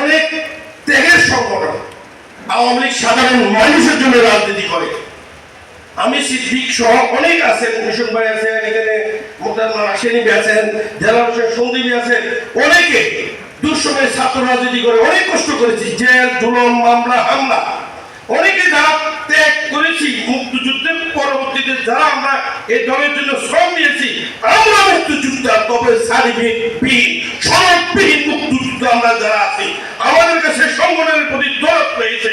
অনেক ত্যাগের সংগঠন, আওয়ামী লীগ সাধারণ মানুষের জন্য রাজনীতি করে। আমি সিদ্দিক সহ অনেক আছেন ভূষণ ভাই আছেন, এখানে মোতাম্মা রাশেনি আছেন জেলা হোসেন সন্দীপ আছেন। অনেকে দুঃসময়ে ছাত্র রাজনীতি করে অনেক কষ্ট করেছি, জেল, জুলম, মামলা, হামলা। অনেকে যারা ত্যাগ করেছি, মুক্তিযুদ্ধের পরবর্তীতে যারা আমরা এই দলের জন্য শ্রম দিয়েছি আমরা মুক্তিযুদ্ধ তবে মুক্তিযুদ্ধ আমরা যারা আছি আমাদের কাছে সংগঠনের প্রতি দরদ রয়েছে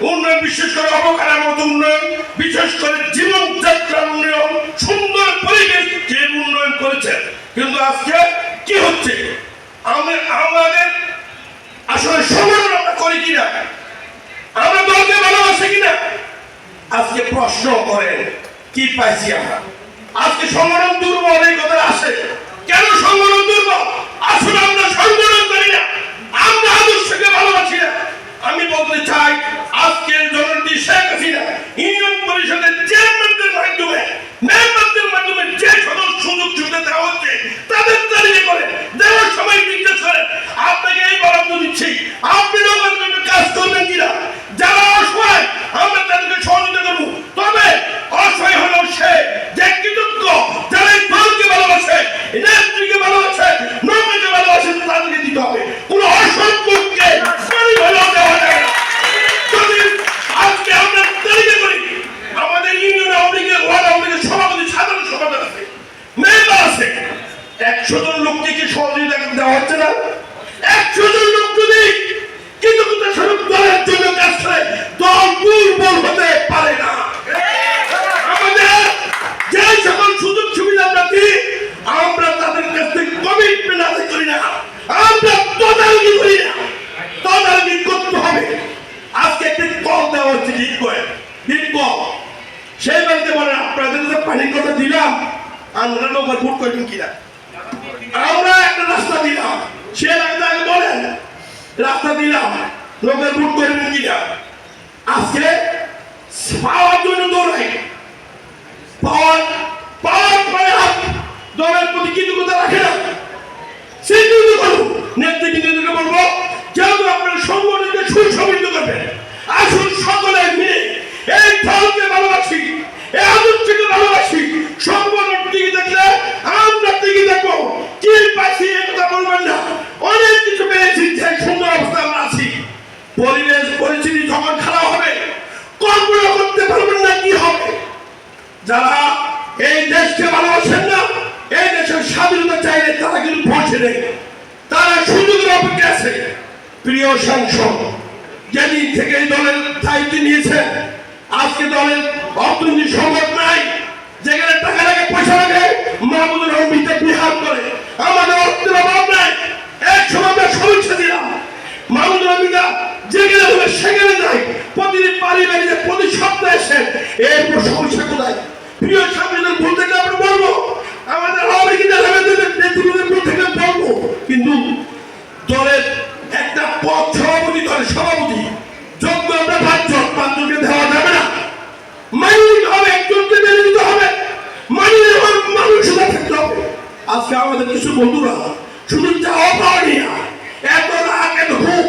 উন্নয়ন বিশেষ করে অবকাঠার মতো উন্নয়ন, বিশেষ করে জীবনযাত্রার উন্নয়ন, সুন্দর পরিবেশ যে উন্নয়ন করেছে। কিন্তু আজকে কি হচ্ছে? আমরা আমাদের আসলে সংগঠন আমরা করি কিনা? আমরা দলকে ভালোবাসি কিনা? আজকে প্রশ্ন করেন, কি পাইছি আমরা? আজকে সংগঠন দুর্বল এই কথা আসে কেন সংগঠন দুর্বল আসলে আমরা সংগঠন করি না আমরা আদর্শকে ভালোবাসি না আমি বলতে চাই আজকের জননেত্রী শেখ হাসিনা ইউনিয়ন পরিষদের চেয়ারম্যানদের মাধ্যমে মেম্বারদের মাধ্যমে যে সকল সুযোগ সুবিধা দেওয়া হচ্ছে তাদের তালিকা করে দেওয়ার সময় জিজ্ঞেস করেন আপনাকে এই বরাদ্দ দিচ্ছি আপনি লোকের জন্য কাজ করবেন কিনা যারা অসহায় আমরা তাদেরকে সহযোগিতা করব তবে অসহায় হলো সে যে কৃতজ্ঞ যারা এই দলকে ভালোবাসে এই নেত্রীকে ভালোবাসে নৌকাকে ভালোবাসে তাদেরকে দিতে হবে কোন অসম্পদকে গরিব হলেও দেওয়া যাবে না। যদি আজকে আমরা তালিকা করি আমাদের ইউনিয়ন আওয়ামী লীগের ওয়ার্ড আওয়ামী লীগের সভাপতি সাধারণ সভাপতি আছে মেম্বার আছে একশো জন লোককে কি সহযোগিতা দেওয়া হচ্ছে না? একশো জন লোক যদি কিন্তু দলের জন্য কাজ করে, দল দুর্বল হতে পারে না। আমাদের যে সকল সুযোগ আমরা দিই, আমরা তাদের কাছ থেকে কমিটমেন্ট আদায় করি না। আমরা তদারকি করি না। তদারকি করতে হবে। আজকে একটি কল দেওয়া হচ্ছে ঠিক কল সেই বাড়িতে বলে আপনাদের পানির কথা দিলাম। লোক ভোট করবেন কিনা? আমরা একটা রাস্তা দিলাম। সে রাস্তা আগে বলেন রাস্তা দিলাম। লোকের ভোট করবেন কিনা আজকে পাওয়ার জন্য দৌড়াই পাওয়ার পাওয়ার পরে হাত দলের প্রতি কৃতজ্ঞতা রাখে না সেই জন্য করুন নেতৃবৃন্দকে বলব যেহেতু আপনার সংগঠনকে সুসংগঠিত করবেন আসুন সকলে মিলে এই দলকে ভালোবাসি এই আদর্শকে ভালোবাসি সংগঠন টিকে দেখলে আমরা টিকে দেখব কি পাইছি এ কথা বলবেন না অনেক কিছু পেয়েছি যে সুন্দর অবস্থা আমরা আছি পরিবেশ, পরিস্থিতি যখন খারাপ হবে কল্পনা করতে পারবেন না, কি হবে? যারা এই দেশকে ভালোবাসেন না, এই দেশের স্বাধীনতা চাইলে তারা কিন্তু পৌঁছে নেই। তারা সুযোগের অপেক্ষা আছে। প্রিয় সাংসদ, যেদিন থেকে এই দলের দায়িত্ব নিয়েছে আজকে দলের অর্থনীতি সংকট নাই। যেখানে টাকা লাগে পয়সা লাগে মাহমুদুর রহমান মিথ্যা বিহার করে আমাদের অর্থের অভাব নাই এক সময় আমরা সমস্যা দিলাম মাহমুদুর রহমিদা যেখানে হবে সেখানে যাই প্রতিদিন বাড়ি বাড়িতে প্রতি সপ্তাহে এসে এরপর সমস্যা কোথায়? প্রিয় সামনে বলতে গেলে আমরা বলব। আমাদের কিনা নেতৃত্বের বলতে গেলে বলব। কিন্তু দলের একটা পদ সভাপতি, দলের সভাপতি, যোগ্য আমরা পাঁচজন পাঁচজনকে দেওয়া যাবে না। মাইনিং হবে, একজনকে মেনে নিতে হবে। মাইনিং আমার মানুষরা থাকতে হবে। আজকে আমাদের কিছু বন্ধুরা শুধু চাওয়া পাওয়া নিয়ে এত রাগ, এত খুব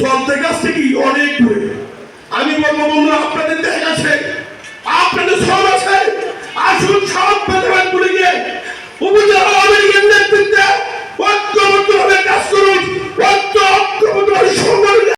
দল থেকে আসছে কি? অনেক দূরে। আমি বলব বন্ধুরা, আপনাদের দেখ আছে আপনাদের সব আছে আসুন, সব প্রতিবাদ করে গিয়ে উপজেলা আওয়ামী লীগের নেতৃত্বে ঐক্যবদ্ধভাবে কাজ করুন